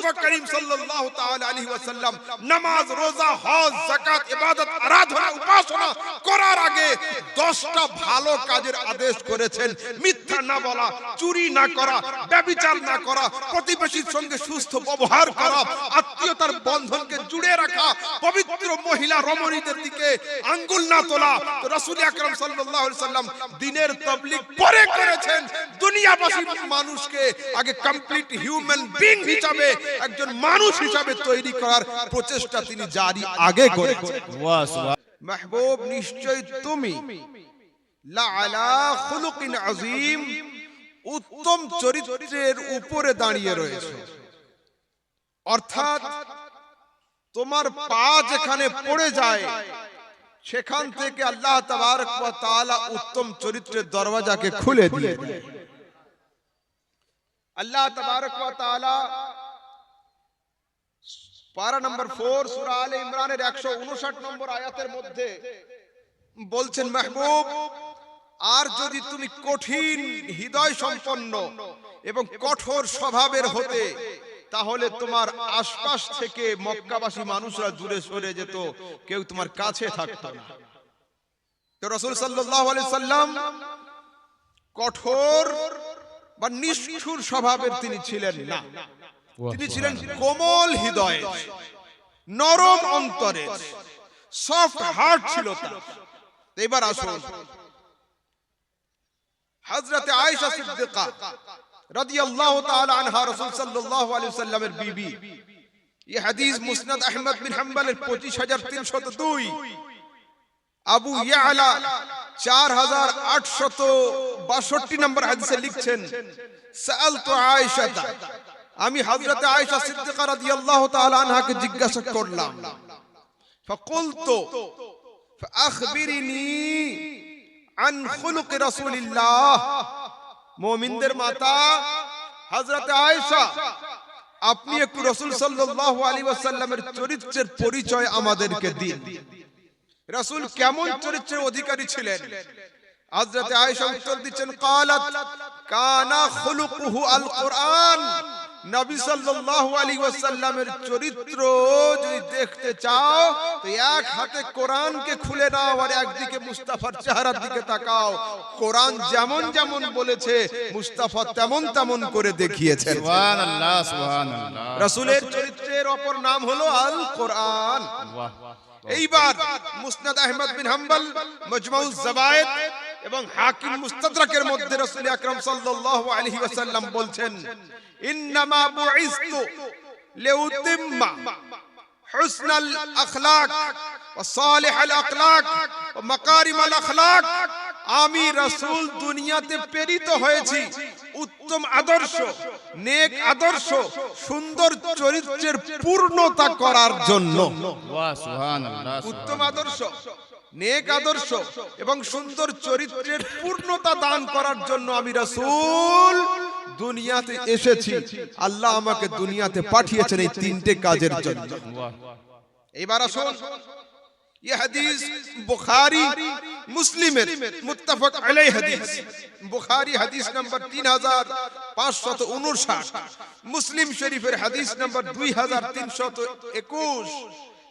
মুস্তাফা করিম সাল্লাল্লাহু তাআলা আলাইহি ওয়াসাল্লাম নামাজ, রোজা, হজ, যাকাত, ইবাদত, আরাধনা, উপাসনা করার আগে 10টা ভালো কাজের আদেশ করেছেন। মিথ্যা না বলা, চুরি না করা ব্যভিচার না করা, প্রতিবেশীর সঙ্গে সুস্থ ব্যবহার করা, আত্মীয়তার বন্ধনকে জুড়ে রাখা, পবিত্র মহিলা রমণীদের দিকে আঙ্গুল না তোলা। রাসূল আকরাম সাল্লাল্লাহু আলাইহি সাল্লাম দিনের তাবলীগ পরে করেছেন। দুনিয়াবাসী মানুষকে আগে কমপ্লিট হিউম্যান বিং হিসাবে একজন মানুষ হিসাবে তৈরি করার প্রচেষ্টা তিনি জারি আগে করেছেন। ওয়াহ মাহবুব নিশ্চয় তুমি। আযীম উত্তম চরিত্রের উপরে দাঁড়িয়ে রয়েছে। অর্থাৎ তোমার পা যেখানে পড়ে যায় সেখান থেকে আল্লাহ তাবারক ওয়া তাআলা উত্তম চরিত্রের দরওয়াজাকে খুলে দিয়ে। আল্লাহ তাবারক ওয়া তাআলা পারা নম্বর 4 সূরা আলে ইমরানের 159 নম্বর আয়াতের মধ্যে বলছেন, মাহবুব, আর যদি তুমি কঠিন হৃদয় সম্পন্ন এবং কঠোর স্বভাবের হতে, তাহলে তোমার আশপাশ থেকে মক্কাবাসী মানুষরা দূরে সরে যেত, কেউ তোমার কাছে থাকতো না। তো রাসূল সাল্লাম কঠোর বা নিষ্ঠুর স্বভাবের তিনি ছিলেন না। তিনি ছিলেন কোমল হৃদয় নরম অন্তরে সফট হার্ট ছিল তার। এবার আসুন। হযরতে আয়েশা সিদ্দিকা রাদিয়াল্লাহু তাআলা আনহা রাসূল সাল্লাল্লাহু আলাইহি ওয়াসাল্লামের বিবি। এই হাদিস মুসনাদ আহমদ বিন হাম্বলের 25302 আবু ইয়ালা 4862 নম্বর হাদিসে লিখছেন সাআলতু আয়েশা আমি হযরতে আয়েশা সিদ্দিকা রাদিয়াল্লাহু তাআলা আনহাকে জিজ্ঞাসা করলাম فقلت فأخبرني عن خلق رسول الله মুমিনদের মাতা হযরত আয়েশা আপনি একটু রাসূল সাল্লাল্লাহু আলাইহি ওয়াসাল্লামের চরিত্রের পরিচয় আমাদেরকে দিন রাসূল কেমন চরিত্রের অধিকারী ছিলেন হযরত আয়েশা উত্তর দিচ্ছেন قالت কানা খুলুকুহু আল কোরআন নবী সাল্লাল্লাহু আলাইহি ওয়াসাল্লামের চরিত্র যদি দেখতে চাও তো এক হাতে কোরআনকে খুলে নাও আর একদিকে মুস্তাফার চেহারার দিকে তাকাও। কোরআন যেমন যেমন বলেছে মুস্তাফা তেমন তেমন করে দেখিয়েছেন। সুবহানাল্লাহ সুবহানাল্লাহ। রাসূলের চরিত্রের অপর নাম হলো আল কোরআন এইবার মুসনাদ আহমদ বিন হাম্বল মজমাউজ জাবায়েদ এবং হাকিম মুস্তাদরাকের মধ্যে রাসূল আকরাম সাল্লাল্লাহু আলাইহি ওয়াসাল্লাম বলছেন ইন্নামা বুইসতু লিউতিম্মা হুসনাল আখলাক ওয়া সালিহাল আখলাক ওয়া মাকারিমাল আখলাক। আমি রাসূল দুনিয়াতে প্রেরিত হয়েছি উত্তম আদর্শ নেক আদর্শ সুন্দর চরিত্রের পূর্ণতা করার জন্য। উত্তম আদর্শ। নেক আদর্শ এবং সুন্দর চরিত্রের পূর্ণতা দান করার জন্য আমি রাসূল দুনিয়াতে এসেছি। আল্লাহ আমাকে দুনিয়াতে পাঠিয়েছেন এই তিনটে কাজের জন্য। এবার আসুন এই হাদিস বুখারী, মুসলিমের, মুত্তাফাক আলাই হাদিস। বুখারী হাদিস নাম্বার 3559 মুসলিম শরীফের হাদিস নাম্বার 2321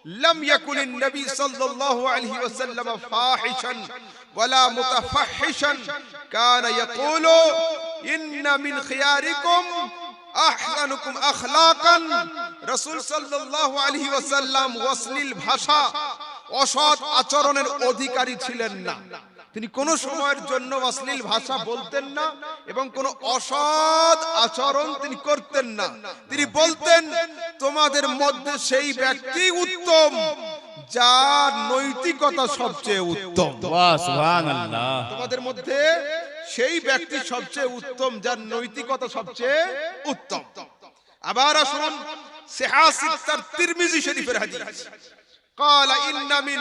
لم يكن النبي صلى الله عليه وسلم فاحشا ولا متفحشا كان يقول إن من خياركم আহসানুকুম আখলাকান রাসূল সাল্লাল্লাহু আলাইহি ওয়াসাল্লাম অশ্লীল ভাষা অসৎ আচরণের অধিকারী ছিলেন না তিনি কোন সময়ের জন্য অশ্লীল ভাষা বলতেন না এবং কোন অসৎ আচরণ তিনি করতেন না তিনি বলতেন তোমাদের মধ্যে সেই ব্যক্তি উত্তম যার নৈতিকতা সবচেয়ে উত্তম ওয়াহ সুবহানাল্লাহ তোমাদের মধ্যে সেই ব্যক্তি সবচেয়ে উত্তম যার নৈতিকতা সবচেয়ে উত্তম আবার আসুন সিহাসিতার তিরমিজি শরীফের হাদিস قال ان من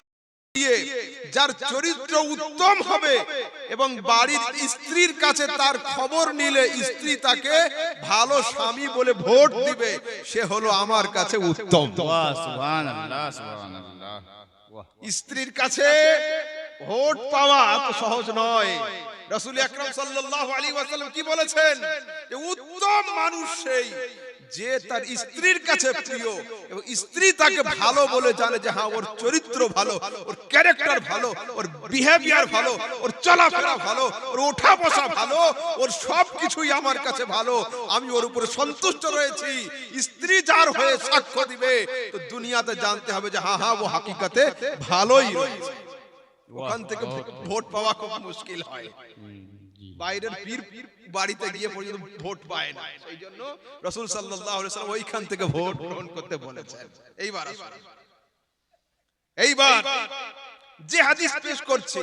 দিয়ে যার চরিত্র উত্তম হবে এবং বাড়ির স্ত্রীর কাছে তার খবর নিলে স্ত্রী তাকে ভালো স্বামী বলে ভোট দিবে, সে হলো আমার কাছে উত্তম। স্ত্রীর কাছে ভোট পাওয়া সহজ নয়। রাসূল আকরাম সাল্লাল্লাহু আলাইহি ওয়াসাল্লাম কি বলেছেন? উত্তম মানুষ সেই। যে তার স্ত্রীর কাছে প্রিয় এবং স্ত্রী তাকে ভালো বলে জানে যে হ্যাঁ ওর চরিত্র ভালো ওর ক্যারেক্টার ভালো ওর বিহেভিয়ার ভালো ওর চলাফেরা ভালো ওর ওঠা বসা ভালো ওর সব কিছুই আমার কাছে ভালো আমি ওর উপরে সন্তুষ্ট রয়েছি স্ত্রী যার হয়ে সাক্ষ্য দিবে তো দুনিয়াতে জানতে হবে যে হ্যাঁ হ্যাঁ ও হাকিকাতে ভালোই রয়েছে। ওখান থেকে ভোট পাওয়া খুব মুশকিল হয়। বাইরের পীর বাড়িতে গিয়ে পর্যন্ত ভোট পায় না। সেই জন্য রসুল সাল্লাল্লাহু আলাইহি সাল্লাম ওইখান থেকে ভোট গ্রহণ করতে বলেছেন। এইবার আসুন। এইবার যে হাদিস পেশ করছি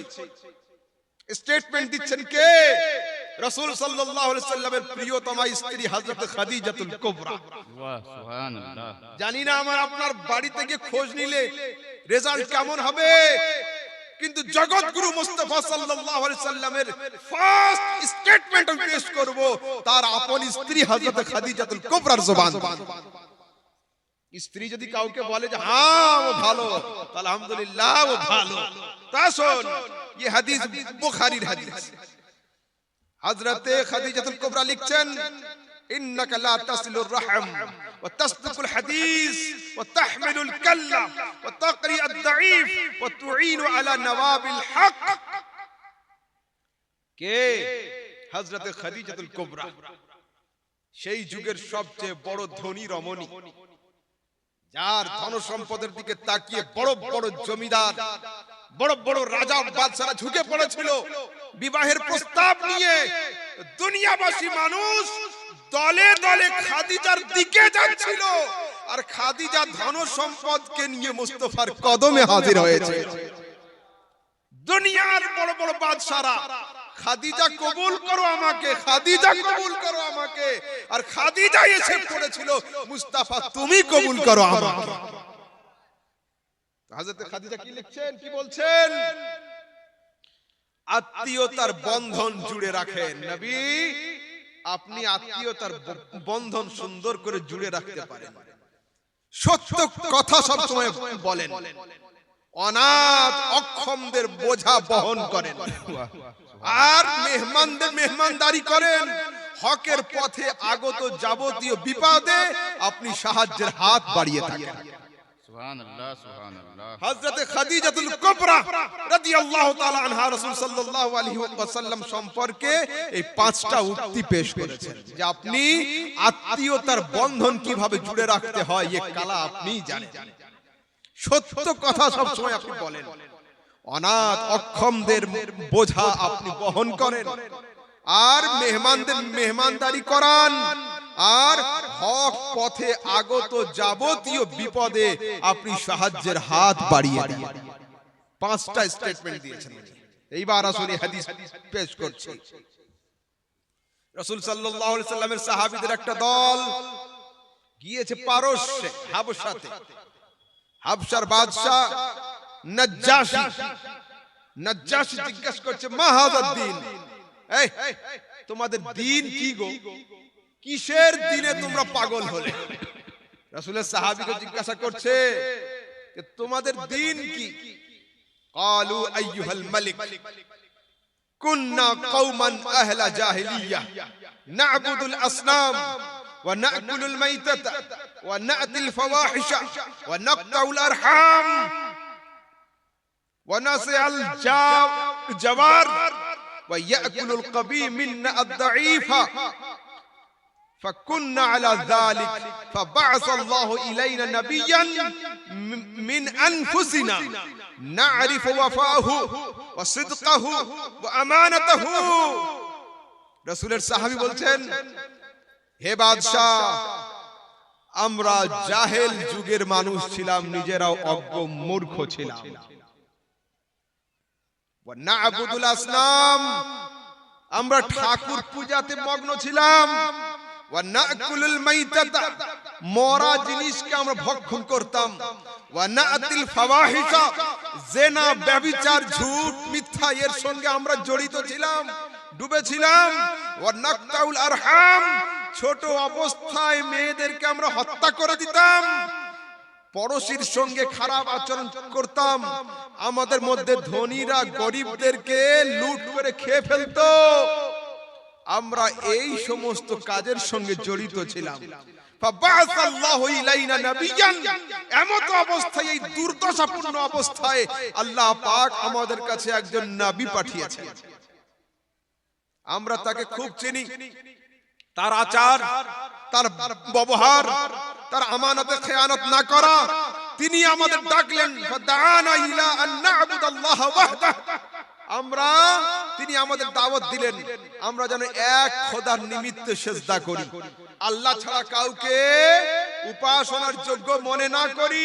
স্টেটমেন্ট দিচ্ছেন কে? রসুল সাল্লাল্লাহু আলাইহি সাল্লামের প্রিয়তমা স্ত্রী হযরত খাদিজাতুল কুবরা। বাহ সুবহানাল্লাহ। জানি না আমার আপনার বাড়িতে গিয়ে খোঁজ নিলে রেজাল্ট কেমন হবে? কিন্তু জগৎগুরু মুস্তাফা সাল্লাল্লাহু আলাইহি সাল্লামের ফার্স্ট স্টেটমেন্ট আমি পেশ করব, তার আপন স্ত্রী হযরত খাদিজাতুল কুবরার জবান। স্ত্রী যদি কাউকে বলে যে হ্যাঁ ও ভালো আলহামদুলিল্লাহ, ও ভালো। তা শোন ये হাদিস বুখারীর হাদিস। হযরতে খাদিজাতুল কুবরা লিখছেন إنك لا تصل الرحم وتصدق الحديث وتحمل الكلة وتقري الضعيف وتعين على نواب الحق কে হযরত খাদিজাতুল কুবরা সেই যুগের সবচেয়ে বড় ধনী রমণী যার ধন সম্পদের দিকে তাকিয়ে বড় বড় জমিদার বড় বড় রাজা বাদশারা ঝুঁকে পড়েছিল বিবাহের প্রস্তাব নিয়ে দুনিয়াবাসী মানুষ দলে দলে খাদিজার দিকে যাচ্ছিল। আর খাদিজা ধন সম্পদকে নিয়ে মুস্তফার কদমে হাজির হয়েছে। দুনিয়ার বড় বড় বাদশারা, খাদিজা কবুল করো আমাকে, খাদিজা কবুল করো আমাকে। আর খাদিজা এসে পড়েছিল, মুস্তাফা তুমি কবুল করো আমাকে। হাজরতে খাদিজা কি লিখছেন, কি বলছেন? আত্মীয়তার বন্ধন জুড়ে রাখেন। নবী আপনি আত্মীয়তার বন্ধন সুন্দর করে জুড়ে রাখতে পারেন। সত্য কথা সব সময় বলেন। অনাথ অক্ষমদের বোঝা বহন করেন। আর মেহমানদের মেহমানদারি করেন। হকের পথে আগত যাবতীয় বিপদে আপনি সাহায্যের হাত বাড়িয়ে থাকেন। পাঁচটা উক্তি আপনি আত্মীয়তার বন্ধন কীভাবে জুড়ে রাখতে হয় কালা আপনিই জানেন। সত্য কথা সব সময় আপনি বলেন। অনাথ অক্ষমদের বোঝা আপনি বহন করেন। আর মেহমানদের মেহমানদারি করান। আর হক পথে আগত যাবতীয় বিপদে আপনি সাহায্যের হাত বাড়িয়ে পাঁচটা স্টেটমেন্ট দিয়েছেন এইবার আসলে হাদিস পেশ করছি। রাসূল সাল্লামের সাহাবীদের একটা দল গিয়েছে পারস্যে, হাবশাতে। হাবশার বাদশা নজ্জাশি নজ্জাশি জিজ্ঞাসা করছে, মা হাযার দিন? এই, তোমাদের দিন কি গো? কিসের দিনে তোমরা পাগল হলে রাসূলের সাহাবীকে জিজ্ঞাসা করছে যে তোমাদের দিন কি قالوا ايها الملك كنا قوما اهل جاهليه نعبد الاصنام وناكل الميتة ونأتي الفواحش ونقطع الارحام ونصع الجوار ويأكل القبي منا الضعيف فكنا على ذلك فبعث الله إلينا نبيا م- من أنفسنا نعرف وفاه وصدقه وأمانته রসুলের সাহাবি বলছেন হে বাদশাহ আমরা জাহেল যুগের মানুষ ছিলাম নিজেরাও অজ্ঞ মূর্খ ছিলাম নাবুদুল আসনাম আমরা ঠাকুর পূজাতে মগ্ন ছিলাম ওয়া নাকুলুল মাইতাতা মরা জিনিসকে আমরা ভক্ষণ করতাম। জেনা ঝুট, মিথ্যা, এর সঙ্গে আমরা জড়িত ছিলাম, ডুবেছিলাম। আরহাম। ছোট অবস্থায় মেয়েদেরকে আমরা হত্যা করে দিতাম। পড়োশির সঙ্গে খারাপ আচরণ করতাম। আমাদের মধ্যে ধনীরা গরিবদেরকে লুট করে খেয়ে ফেলতো। আমরা এই সমস্ত কাজের সঙ্গে জড়িত ছিলাম। অবস্থায় দুর্দশাপূর্ণ অবস্থায় নাবি আমরা তাকে খুব চিনি। তার আচার তার ব্যবহার তার আমানতে খেয়ানত না করা তিনি আমাদের ডাকলেন আমরা তিনি আমাদের দাওয়াত দিলেন, আমরা যেন এক খোদার নিমিত্তে সেজদা করি। আল্লাহ ছাড়া কাউকে উপাসনার যোগ্য মনে না করি।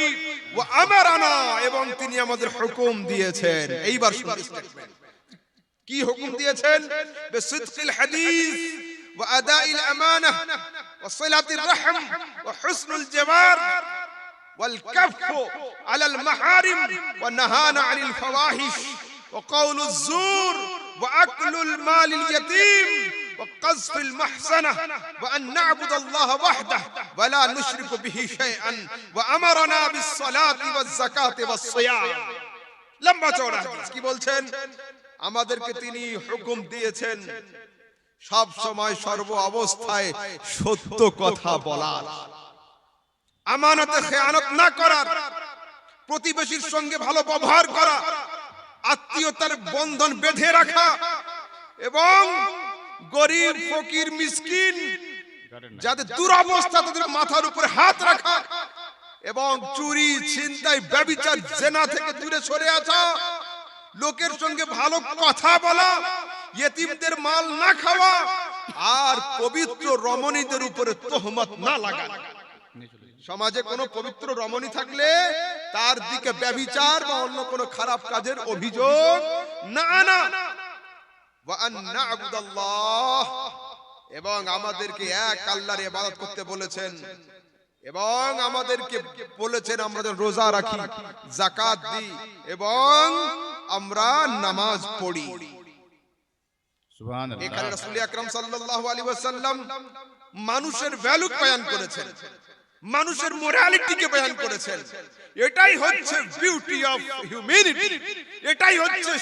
ও আমার আনা এবং তিনি আমাদের হুকুম দিয়েছেন। এইবার কি হুকুম দিয়েছেন? বিসিদকিল হাদিস, ওয়া আদাইল আমানাহ ওয়া সিলাতির রাহম, ওয়া হুসনুল জামার, ওয়াল কাফ আলাল মাহারিম, ওয়া নাহানা আনিল ফাওয়াহিশ। وقول الزور وأكل المال اليتيم وقذف المحسنة وأن نعبد الله وحده ولا نشرك به شيئا وأمرنا بالصلاة والزكاة والصيام লম্বা চওড়া হাদিস কি বলছেন আমাদেরকে তিনি হুকুম দিয়েছেন সব সময় সর্ব অবস্থায় সত্য কথা বলার আমানতে খেয়ানত না করার প্রতিবেশীর সঙ্গে ভালো ব্যবহার করা আত্মীয়তার বন্ধন বেঁধে রাখা এবং গরিব, ফকির, মিসকিন যাদের দুরবস্থা তাদের মাথার উপরে হাত রাখা এবং চুরি, ছিনতাই, ব্যবিচার, জেনা থেকে দূরে সরে আসা, লোকের সঙ্গে ভালো কথা বলা, ইয়েতিমদের মাল না খাওয়া আর পবিত্র রমণীদের উপরে তোহমত না লাগা সমাজে কোনো পবিত্র রমণী থাকলে তার দিকে ব্যভিচার বা অন্য কোনো খারাপ কাজের অভিযোগ না না। এবং আমাদেরকে এক আল্লাহর ইবাদত করতে বলেছেন। এবং আমাদেরকে বলেছেন আমরা যেন রোজা রাখি জাকাত দিই এবং আমরা নামাজ পড়ি। এখানে রাসূল আকরাম সাল্লাল্লাহু আলাইহি ওয়াসাল্লাম মানুষের ভ্যালু বয়ান করেছেন। মানুষের মোরালিটিকে বয়ান করেছেন। এটাই হচ্ছে বিউটি অফ হিউম্যানিটি এটাই হচ্ছে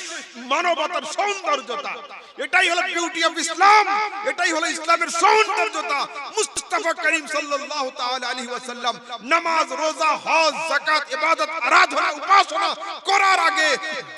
মানবতার সৌন্দর্যতা। এটাই হলো বিউটি অফ ইসলাম এটাই হলো ইসলামের সৌন্দর্যতা। মুস্তাফা করিম সাল্লাল্লাহু তাআলা আলাইহি ওয়াসাল্লাম নামাজ, রোজা, হজ, যাকাত, ইবাদত, আরাধনা, উপাসনা করার আগে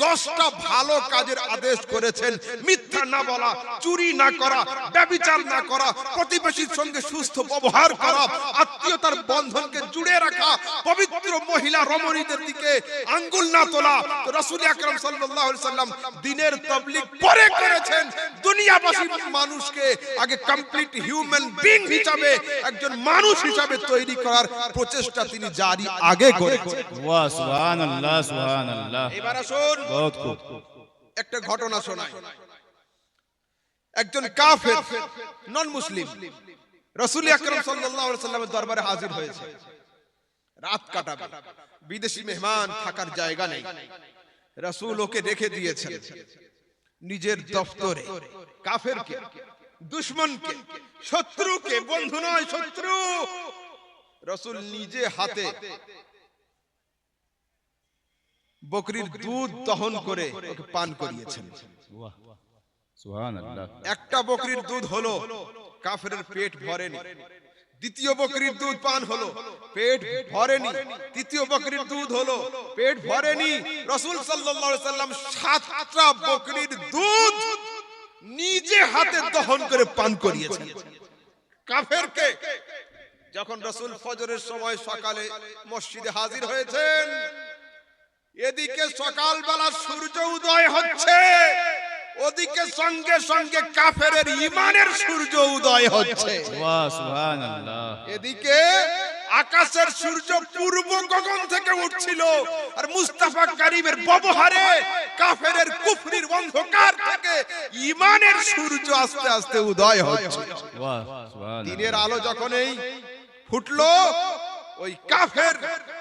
10টা ভালো কাজের আদেশ করেছেন। মিথ্যা না বলা, চুরি না করা ব্যভিচার না করা, প্রতিবেশীর সঙ্গে সুস্থ ব্যবহার করা, আত্মীয়তার বন্ধনকে জুড়ে রাখা, পবিত্র মহিলা রমণীদের দিকে আঙ্গুল না তোলা। রাসূল আকরাম সাল্লাল্লাহু আলাইহি সাল্লাম দিনের তাবলীগ পরে করেছেন। দুনিয়াবাসী মানুষকে আগে কমপ্লিট হিউম্যান বিং হিসাবে একজন মানুষ হিসাবে তৈরি করার প্রচেষ্টা তিনি জারি আগে করেছেন। ওয়া সুবহানাল্লাহ সুবহানাল্লাহ। এবার আসুন বহুত খুব। একটা ঘটনা শোনায় একজন কাফের নন মুসলিম রসুল আকরম সাল্লাল্লাহু আলাইহি সাল্লামের দরবারে হাজির হয়েছে। রাত কাটাবে বিদেশি মেহমান থাকার জায়গা নেই। রসুল ওকে রেখে দিয়েছেন। নিজের দফতরে কাফেরকে দুশ্মনকে শত্রুকে বন্ধু নয় শত্রু। রসুল নিজে হাতে বকরির দুধ দহন করে ওকে পান করিয়েছেন। একটা বকরির দুধ হলো কাফের পেট ভরেনি। দ্বিতীয় বকরির দুধ পান হলো। পেট ভরেনি। তৃতীয় বকরির দুধ হলো। পেট ভরেনি। রসুল সাল্লাম সাতটা বকরির দুধ নিজে হাতে দহন করে পান করিয়েছেন। কাফেরকে যখন রসুল ফজরের সময় সকালে মসজিদে হাজির হয়েছেন, এদিকে সকালবেলা সূর্য উদয় হচ্ছে। ওদিকে সঙ্গে সঙ্গে কাফের ইমানের সূর্য উদয় হচ্ছে। এদিকে আকাশের সূর্য পূর্ব গগন থেকে উঠছিল আর মুস্তাফা কারিমের ব্যবহারে কাফেরের কুফরির অন্ধকার থেকে ইমানের সূর্য আস্তে আস্তে উদয় হচ্ছে। দিনের আলো যখন এই ফুটলো ওই কাফের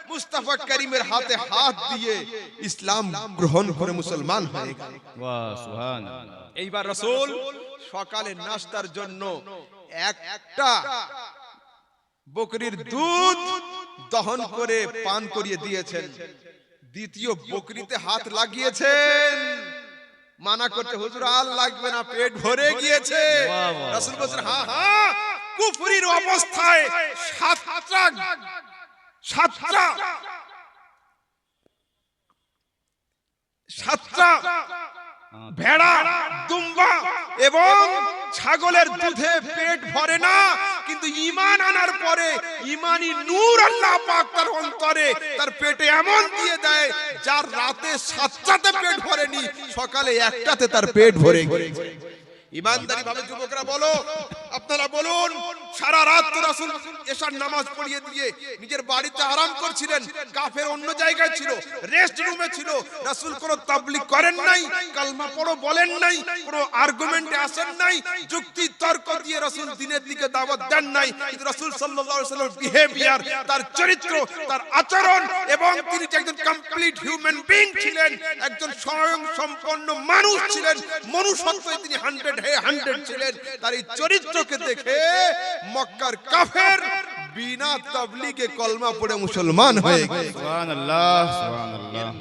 মুস্তাফা করিমের হাতে হাত দিয়ে ইসলাম গ্রহণ করে মুসলমান হয়ে গেল। এইবার রসুল সকালে নাস্তার জন্য একটা বকরির দুধ দহন করে পান করিয়ে দিয়েছেন। দ্বিতীয় বকরিতে হাত লাগিয়েছেন। মানা করতে হুজুর আর লাগবে না পেট ভরে গিয়েছে। বাহ, বলছেন হ্যাঁ হ্যাঁ কুফরির অবস্থায় সাতটা সাতটা সাতটা ভেড়া, দুম্বা এবং ছাগলের দুধে পেট ভরে না, কিন্তু ঈমান আনার পরে ঈমানি নূর আল্লাহ পাক তার অন্তরে তার পেটে এমন দিয়ে দেয়, যার রাতে সাতটাতে পেট ভরেনি, সকালে একটাতে তার পেট ভরে ইমানদারি ভাবে যুবকরা বলো আপনারা বলুন, সারা রাত তো রাসূল এশার নামাজ পড়িয়ে দিয়ে নিজের বাড়িতে আরাম করছিলেন, কাফের অন্য জায়গায় ছিল রেস্ট রুমে ছিল। রাসূল কোনো তাবলীগ করেন নাই, কালমা পড়ো বলেন নাই, কোনো আর্গুমেন্টে আসেন নাই, যুক্তি তর্ক দিয়ে রাসূল দিনের দিকে দাওয়াত দেন নাই। কিন্তু রাসূল সাল্লাল্লাহু আলাইহি ওয়াসাল্লামের বিহেভিয়ার তার চরিত্র, তার আচরণ এবং তিনি যে একজন কমপ্লিট হিউম্যান বিং ছিলেন, একজন স্বয়ং সম্পন্ন মানুষ ছিলেন মনুষ্যত্বে তিনি হান্ড্রেড হে হান্ড্রেড ছিলেন। তার এই চরিত্রকে দেখে মক্কার কাফের বিনা তাবলিগে কলমা পড়ে মুসলমান হয়ে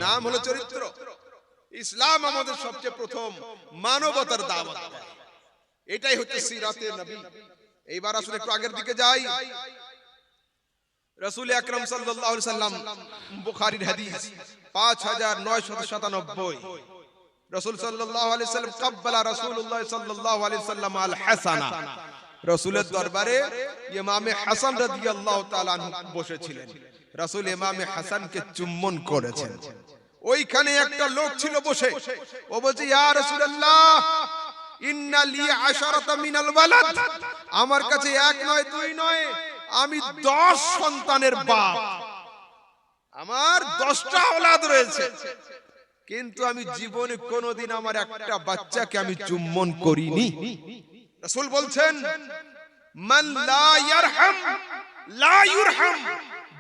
নাম হলো চরিত্র ইসলাম আমাদের সবচেয়ে প্রথম মানবতার দাওয়াত এটাই হচ্ছে সিরাতে নবী এইবার আসলে একটু আগের দিকে যাই রাসূল আকরাম সাল্লাল্লাহু আলাইহি সাল্লাম বুখারীর হাদিস 5997 রাসূল সাল্লাল্লাহু আলাইহি সাল্লাম কাব্বালা রাসূলুল্লাহ সাল্লাল্লাহু আলাইহি সাল্লাম আল হাসানা রাসূলের দরবারে ইমামে হাসান তাআলা আনহু বসেছিলেন। রসুল ইমামে হাসানকে চুম্বন করেছেন। ওইখানে একটা লোক ছিল বসে। ও বলছে ইয়া রাসূলুল্লাহ ইন্না লি আশারাতা মিনাল ওয়ালাদ আমার কাছে এক নয় দুই নয় আমি দশ সন্তানের বাপ। আমার দশটা ওলাদ রয়েছে। কিন্তু আমি জীবনে কোনোদিন আমার একটা বাচ্চাকে আমি চুম্বন করিনি। রাসূল বলছেন, মান লা ইয়ারহাম, লা ইউরহাম,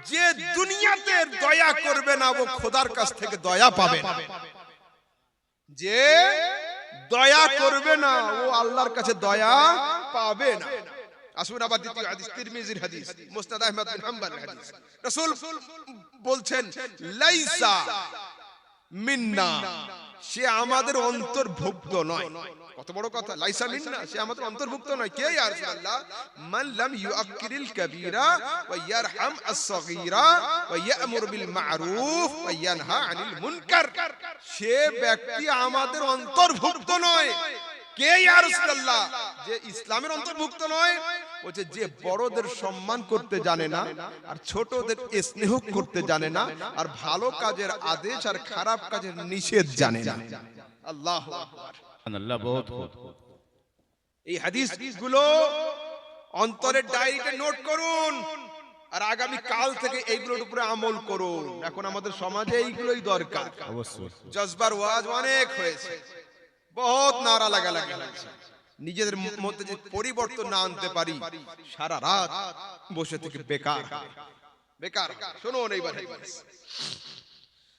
যে দুনিয়াতে দয়া করবে না, ও খোদার কাছ থেকে দয়া পাবে যে দয়া করবে না, ও আল্লাহর কাছে দয়া পাবে না। আসুন আবার দ্বিতীয় হাদিস, তিরমিজির হাদিস মুসনাদ আহমদ বিন হাম্বল হাদিস। রাসূল বলছেন, লাইসা মিন্না, সে আমাদের অন্তর্ভুক্ত নয়। কত বড় কথা। লাইসা মিন্না সে আমাদের অন্তর্ভুক্ত নয়। কে ইয়া রাসূলুল্লাহ? মান লাম ইউআক্কিরিল কাবীরা ওয়া ইয়ারহাম আস-সাগীরা ওয়া ইয়া'মুর বিল মা'রুফ ওয়া ইয়ানহা আনিল মুনকার। সে ব্যক্তি আমাদের অন্তর্ভুক্ত নয়। কে ইয়া রাসূলুল্লাহ? যে ইসলামের অন্তর্ভুক্ত নয় বলছে যে বড়দের সম্মান করতে জানে না, আর ছোটদের স্নেহ করতে জানে না, আর ভালো কাজের আদেশ আর খারাপ কাজের নিষেধ জানে না। আল্লাহ আকবার। সুবহানাল্লাহ বহুত খুব। এই হাদিসগুলো অন্তরের ডায়েরিতে নোট করুন আর আগামী কাল থেকে এইগুলোর উপরে আমল করুন। এখন আমাদের সমাজে এইগুলোই দরকার। জজবার ওয়াজ অনেক হয়েছে। বহুত নারা লাগা লাগা হয়েছে। নিজেদের মধ্যে যে পরিবর্তন না আনতে পারি সারা রাত বসে থেকে বেকার বেকার। শুনুন এইবার।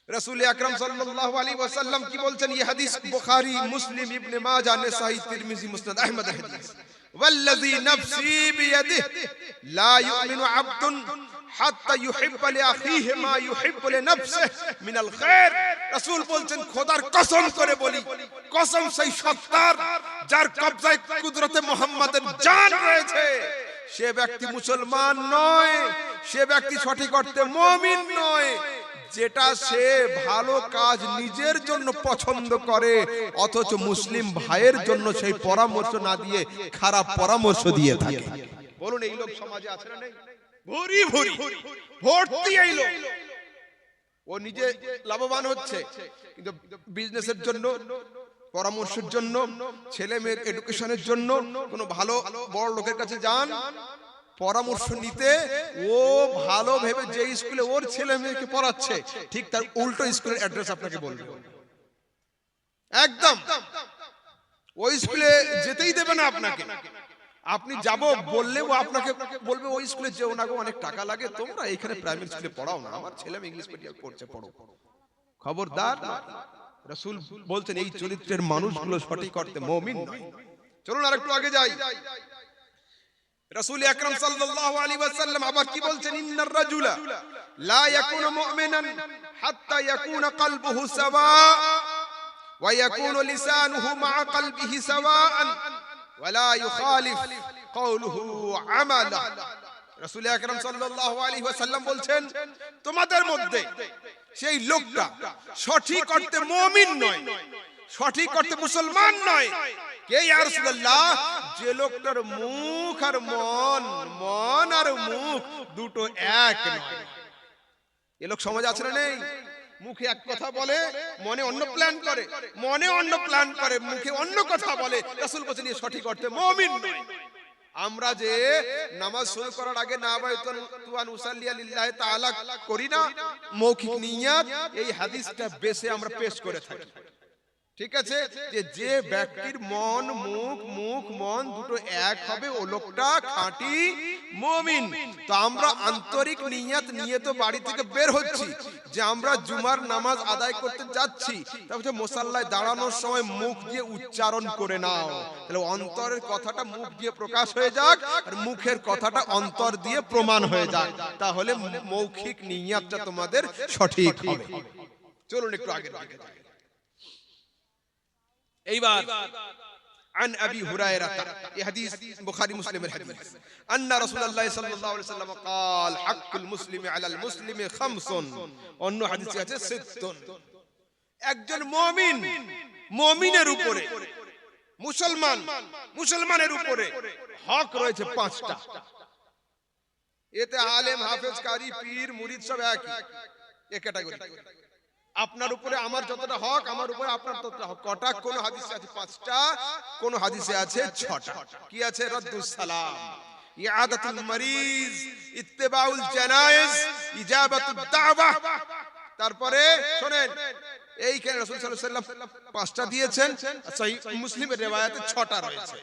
রাসূল আকরাম সাল্লাল্লাহু আলাইহি ওয়াসাল্লাম কি বলছেন এই হাদিস বুখারী মুসলিম ইবনে মাজাহ নাসাই তিরমিজি মুসনাদ আহমদ হাদিস والذي نفسي بيده لا يؤمن عبد حتى يحب لاخيه ما يحب لنفسه من الخير রাসূল বলছেন খোদার কসম করে বলি কসম সেই সত্তার যার কবজায় কুদরতে মুহাম্মাদের জান রয়েছে সে ব্যক্তি মুসলমান নয় সে ব্যক্তি সঠিক অর্থে মুমিন নয় যেটা সে ভালো কাজ নিজের জন্য পছন্দ করে অথচ মুসলিম ভাইয়ের জন্য সেই পরামর্শ না দিয়ে খারাপ পরামর্শ দিয়ে থাকে। বলুন এই লোক সমাজে আছে না নেই? ভরি ভরি। ভর্তি এই লোক। ও নিজে লাভবান হচ্ছে। কিন্তু বিজনেসের জন্য পরামর্শের জন্য ছেলে মেয়ের এডুকেশনের জন্য কোনো ভালো বড় লোকের কাছে যান। পরামর্শ নিতে ও ভালো ভেবে যে স্কুলে ওর ছেলে মেয়েকে পড়াচ্ছে, ঠিক তার উল্টো স্কুলের অ্যাড্রেস আপনাকে বলবে। একদম। ওই স্কুলে যেতেই দেবে না আপনাকে। আপনি যাব বললে ও আপনাকে বলবে, ওই স্কুলে যেও না গো, অনেক টাকা লাগে। তোমরা এখানে প্রাইমারি স্কুলে পড়াও না। আমার ছেলে মেয়ে ইংলিশ মিডিয়াম পড়ছে, পড়ো। খবরদার, রাসূল বলছেন, এই চরিত্রের মানুষগুলো সঠিক অর্থে মুমিন নয়। চলুন আরেকটু আগে যাই। রাসূল আকরাম সাল্লাল্লাহু আলাইহি ওয়াসাল্লাম আবার কি বলছেন? ইন্নার রাজুলা লা ইয়াকুনু মুমিনান হাত্তা ইয়াকুনা কলবুহু সাওয়া, ওয়া ইয়াকুনু লিসানুহু মা কলবিহি সাওয়াআন ওয়া লা ইউখালিফ কওলুহু আমালা. রাসূল আকরাম সাল্লাল্লাহু আলাইহি ওয়াসাল্লাম বলছেন, তোমাদের মধ্যে সেই লোকটা সঠিক অর্থে মুমিন নয়, সঠিক অর্থে মুসলমান নয় কে ইয়া রাসূলুল্লাহ? যে লোকটার মুখ আর মন মন আর মুখ দুটো এক নয়। এ লোক সমাজ আছে না নেই? মুখে এক কথা বলে মনে অন্য প্ল্যান করে মনে অন্য প্ল্যান করে মুখে অন্য কথা বলে রাসূল বলেছেন এ সঠিক অর্থে মুমিন নয় আমরা যে নামাজ শুরু করার আগে না তুয়ান উসাল্লিয়া লিল্লাহি তাআলা করি না। মৌখিক নিয়াত এই হাদিসটা বেশে আমরা পেশ করে থাকি। ঠিক আছে? যে যে ব্যক্তির মন মুখ মুখ মন দুটো এক হবে ও লোকটা খাঁটি মুমিন। তো আমরা আন্তরিক নিয়ত নিয়ে তো বাড়ি থেকে বের হচ্ছি যে আমরা জুমার নামাজ আদায় করতে যাচ্ছি তারপরে মোসাল্লায় দাঁড়ানোর সময় মুখ দিয়ে উচ্চারণ করে নাও। তাহলে অন্তরের কথাটা মুখ দিয়ে প্রকাশ হয়ে যাক আর মুখের কথাটা অন্তর দিয়ে প্রমাণ হয়ে যাক। তাহলে মৌখিক নিয়াতটা তোমাদের সঠিক হবে। চলুন একটু দিকে যাই এইবার عن ابي هريره এই হাদিস বুখারী মুসলিমের হাদিস ان رسول الله صلى الله عليه وسلم قال حق المسلم على المسلم خمس অন্য হাদিসে আছে সিত্তুন একজন মুমিন মুমিনের উপরে মুসলমান মুসলমানের উপরে হক রয়েছে পাঁচটা এতে আলেম হাফেজ কারি পীর মুরিদ সব একই এ ক্যাটাগরি আপনার উপরে আমার যতটা হক, আমার উপরে আপনার ততটা হক। কটা? কোন হাদিসে আছে পাঁচটা, কোন হাদিসে আছে ছটা। কি আছে? রদ্দুস সালাম। ইয়াদাতুল মারিজ, ইত্তেবাউল জানায়েজ, ইজাবাতুদ দাওয়া। তারপরে শুনেন, এইখানে রাসূল সাল্লাল্লাহু আলাইহি ওয়াসাল্লাম পাঁচটা দিয়েছেন সহিহ মুসলিমের রিওয়ায়াতে ছটা রয়েছে।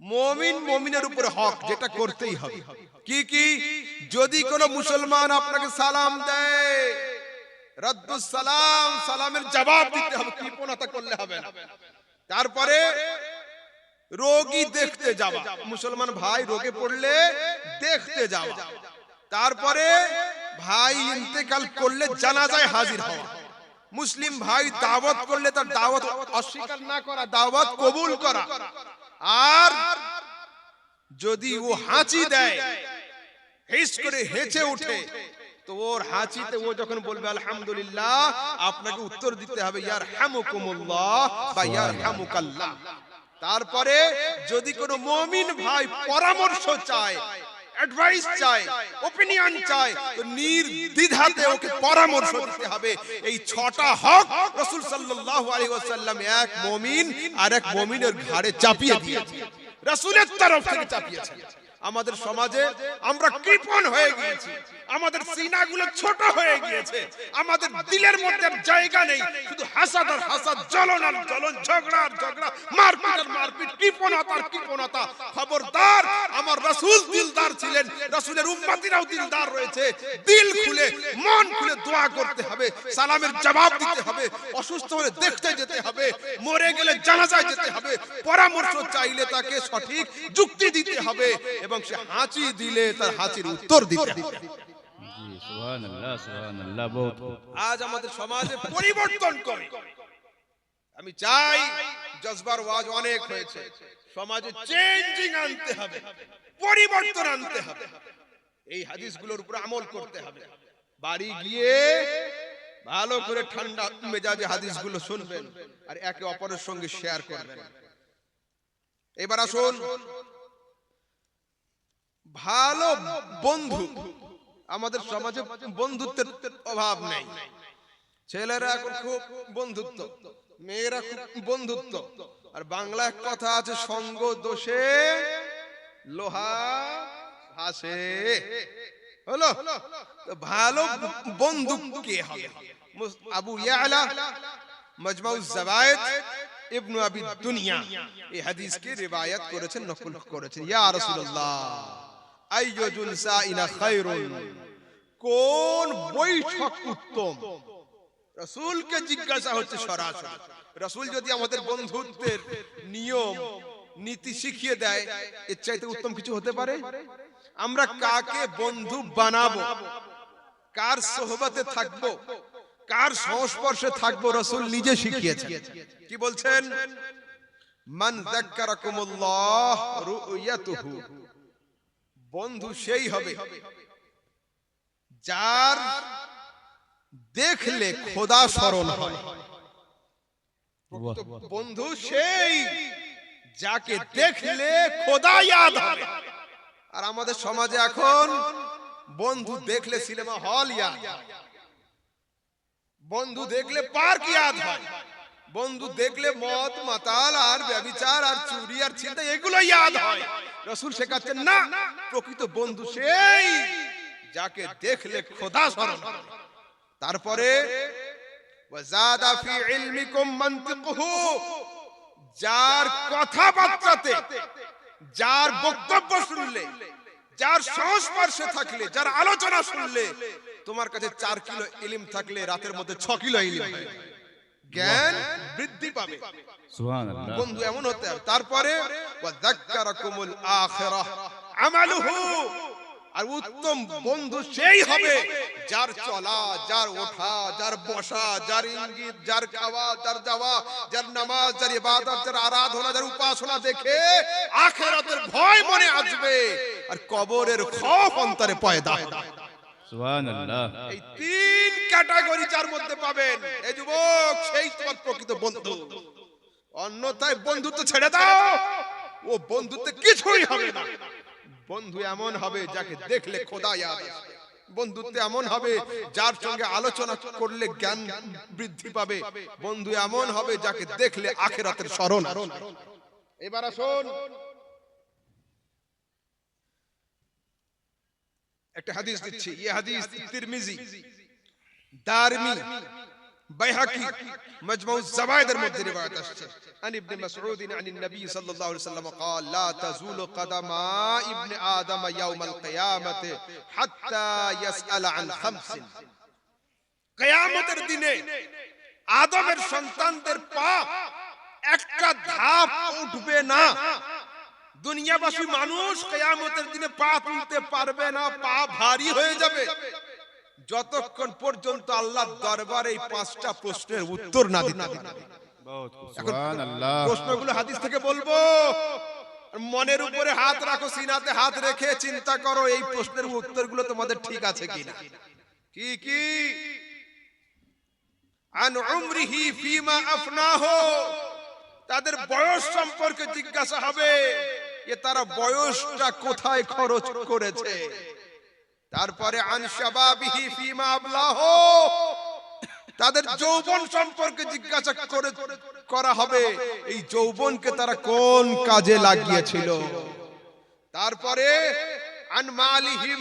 মমিন মমিনের উপরে হক, যেটা করতেই হবে। কি কি? যদি কোনো মুসলমান আপনাকে সালাম দেয় রদ্দুস সালাম সালামের জবাব দিতে হবে, কৃপণতা করলে হবে না। তারপরে রোগী দেখতে যাওয়া, মুসলমান ভাই রোগে পড়লে দেখতে যাওয়া। তারপরে ভাই ইন্তেকাল করলে জানাজায় হাজির হওয়া। মুসলিম ভাই দাওয়াত করলে তার দাওয়াত অস্বীকার না করা, দাওয়াত কবুল করা। আর যদি ও হাঁচি দেয়, হিস করে হেঁচে উঠে তো ওর হাঁচিতে ও যখন বলবে, আলহামদুলিল্লাহ, আপনাকে উত্তর দিতে হবে ইয়ার হামুকুমুল্লাহ বা ইয়ার হামুকাল্লাহ তারপরে যদি কোনো মমিন ভাই পরামর্শ চায় অ্যাডভাইস চায় ওপিনিয়ন চায়, তো নির্দ্বিধাতে ওকে পরামর্শ দিতে হবে। এই ছটা হক রাসূল সাল্লাল্লাহু আলাইহি ওয়াসাল্লাম এক মুমিন আর এক মুমিনের ঘাড়ে চাপিয়ে দিয়েছে রাসূলের তরফ থেকে চাপিয়েছেন। আমাদের সমাজে আমরা কৃপণ হয়ে গিয়েছি। আমাদের সিনাগুলো ছোট হয়ে গিয়েছে। আমাদের দিলের মধ্যে জায়গা নেই। শুধু হাসাদ আর হাসাদ জ্বলন আর জ্বলন ঝগড়া আর ঝগড়া। মারপিট আর মারপিট কৃপণতা আর কৃপণতা খবরদার আমার রাসূল দিলদার ছিলেন। রাসূলের উম্মতিরাও দিলদার রয়েছে। দিল খুলে মন খুলে দোয়া করতে হবে। সালামের জবাব দিতে হবে। অসুস্থ হলে দেখতে যেতে হবে। মরে গেলে জানাজায় যেতে হবে। পরামর্শ চাইলে তাকে সঠিক যুক্তি দিতে হবে এবং সে হাঁচি দিলে তার হাঁচির উত্তর দিতে। আজ আমাদের সমাজে পরিবর্তন করে। আমি চাই জজবার ওয়াজ অনেক হয়েছে। সমাজে চেঞ্জিং আনতে হবে পরিবর্তন আনতে হবে। এই হাদিসগুলোর উপর আমল করতে হবে। বাড়ি গিয়ে ভালো করে ঠান্ডা মেজাজে হাদিসগুলো শুনবেন আর একে অপরের সঙ্গে শেয়ার করবেন। এবার আসুন ভালো বন্ধু। আমাদের সমাজে বন্ধুত্বের অভাব নেই। ছেলেরা এখন খুব বন্ধুত্ব, মেয়েরা খুব বন্ধুত্ব। আর বাংলা এক কথা আছে, সঙ্গ দোষে লোহা ভাসে। হলো? ভালো বন্ধু কে হবে? আবু ইয়ালা, মজমাউজ জাবায়েত, ইবনু আবি দুনিয়া। এই হাদিসকে রিওয়ায়াত করেছেন, নকল করেছেন। ইয়া রাসূলুল্লাহ। কোন বৈঠক উত্তম? রাসূলকে জিজ্ঞাসা হচ্ছে সরাসরি। রাসূল যদি আমাদের বন্ধুত্বের নিয়ম নীতি শিখিয়ে দেয় এর চাইতে উত্তম কিছু হতে পারে? আমরা কাকে বন্ধু বানাবো? কার সোহবতে থাকব? কার সংস্পর্শে থাকব? রসুল নিজে শিখিয়েছেন। কি বলছেন? মান যাক্কারাকুমুল্লাহ রুয়াতুহু। বন্ধু সেই হবে। যার দেখলে খোদা স্মরণ হয়। বন্ধু সেই যাকে দেখলে খোদা ইয়াদ হবে। আর আমাদের সমাজে এখন বন্ধু দেখলে সিনেমা হল ইয়াদ বন্ধু দেখলে পার্ক ইয়াদ হয়। বন্ধু দেখলে মদ মাতাল আর ব্যভিচার আর চুরি আর চিন্তা এগুলো ইয়াদ হয়। রসুল শেখাচ্ছেন না প্রকৃত বন্ধু সেই যাকে দেখলে খোদা স্মরণ তারপরে যার কথাবার্তাতে যার বক্তব্য শুনলে যার সংস্পর্শে থাকলে যার আলোচনা শুনলে তোমার কাছে চার কিলো ইলিম থাকলে রাতের মধ্যে ছ কিলো ইলিম হয়ে। জ্ঞান বৃদ্ধি পাবে। বন্ধু এমন হতে হবে। তারপরে আমালুহু। আর উত্তম বন্ধু সেই হবে যার চলা যার ওঠা যার বসা যার ইঙ্গিত যার খাওয়া যার যাওয়া যার নামাজ যার ইবাদত যার আরাধনা যার উপাসনা দেখে আখিরাতের ভয় মনে আসবে। আর কবরের খৌফ অন্তরে পয়দা। এই তিন ক্যাটাগরি যার মধ্যে পাবেন এই যুবক, সেই তোমার প্রকৃত বন্ধু। অন্যথায় বন্ধুত্ব ছেড়ে দাও। ও বন্ধুত্বে কিছুই হবে না। বন্ধু এমন হবে যাকে দেখলে খোদা ইয়াদ। বন্ধুত্ব এমন হবে যার সঙ্গে আলোচনা করলে জ্ঞান বৃদ্ধি পাবে। বন্ধু এমন হবে যাকে দেখলে আখেরাতের স্মরণ। এবার আসুন। একটা হাদিস দিচ্ছি এই হাদিস তিরমিজি দারমি বাইহাকি মজমউ জাওয়ায়েদের মধ্যে রিওয়ায়াত আসছে عن ابن مسعود عن النبي صلى الله عليه وسلم قال لا تزول قدم ابن آدم يوم القيامة حتى يسأل عن خمس কিয়ামতের দিনে আদমের সন্তানদের পা একটা ধাপ উঠবে না দুনিয়াবাসী মানুষ কিয়ামতের দিনে পা তুলতে পারবে না পা ভারী হয়ে যাবে। যতক্ষণ পর্যন্ত আল্লাহ দরবারে এই পাঁচটা প্রশ্নের উত্তর না দিতে প্রশ্নগুলো হাদিস থেকে বলব। মনের উপরে হাত রাখো সিনাতে হাত রেখে চিন্তা করো এই প্রশ্নের উত্তরগুলো তোমাদের ঠিক আছে কিনা। কি কি? আন উমরিহি ফিমা আফনাহু। তাদের বয়স সম্পর্কে জিজ্ঞাসা হবে। যে তারা বয়সটা কোথায় খরচ করেছে? তারপরে তাদের যৌবন সম্পর্কে জিজ্ঞাসা করে করা হবে, এই যৌবনকে তারা কোন কাজে লাগিয়েছিল? তারপরে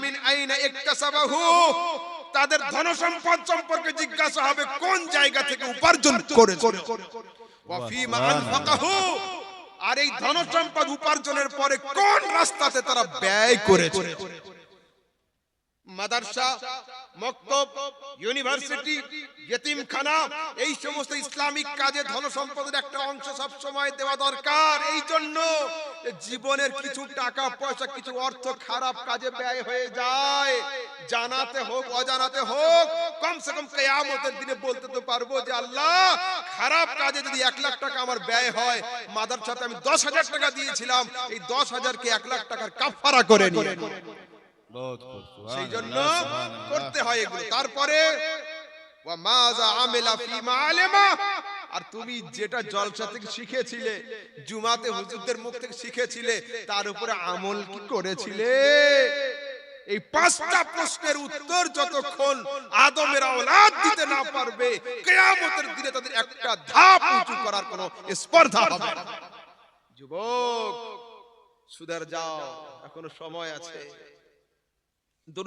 মিন আইনা তাদের ধন সম্পদ সম্পর্কে জিজ্ঞাসা হবে, কোন জায়গা থেকে উপার্জন আনফাকাহু। আর এই ধন সম্পদ উপার্জনের পরে কোন রাস্তাতে তারা ব্যয় করেছে? মাদ্রাসা মক্তব ইউনিভার্সিটি, ইয়েতিমখানা, এই সমস্ত ইসলামিক কাজে ধন সম্পদের একটা অংশ সব সময় দেওয়া দরকার। এই জন্য জীবনের কিছু টাকা, পয়সা, কিছু অর্থ খারাপ কাজে ব্যয় হয়ে যায়। জানাতে হোক, অজানাতে হোক, কমসে কম কিয়ামতের দিনে বলতে তো পারব যে আল্লাহ, খারাপ কাজে যদি এক লাখ টাকা আমার ব্যয় হয়, মাদ্রাসাতে আমি দশ হাজার টাকা দিয়েছিলাম, এই দশ হাজারকে এক লাখ টাকার কাফারা করে নিয়ে। সেই জন্য করতে হয় এগুলো। তারপরে আর তুমি যেটা জলসা থেকে শিখেছিলে জুমাতে হুজুরদের মুখ থেকে শিখেছিলে তার উপরে আমল কি করেছিলে? এই পাঁচটা প্রশ্নের উত্তর যতক্ষণ আদমের আওলাদ দিতে না পারবে কিয়ামতের দিনে তাদের একটা ধাপ উঁচু করার কোনো স্পর্ধা হবে যুবক সুদার যাও এখনও সময় আছে। Doru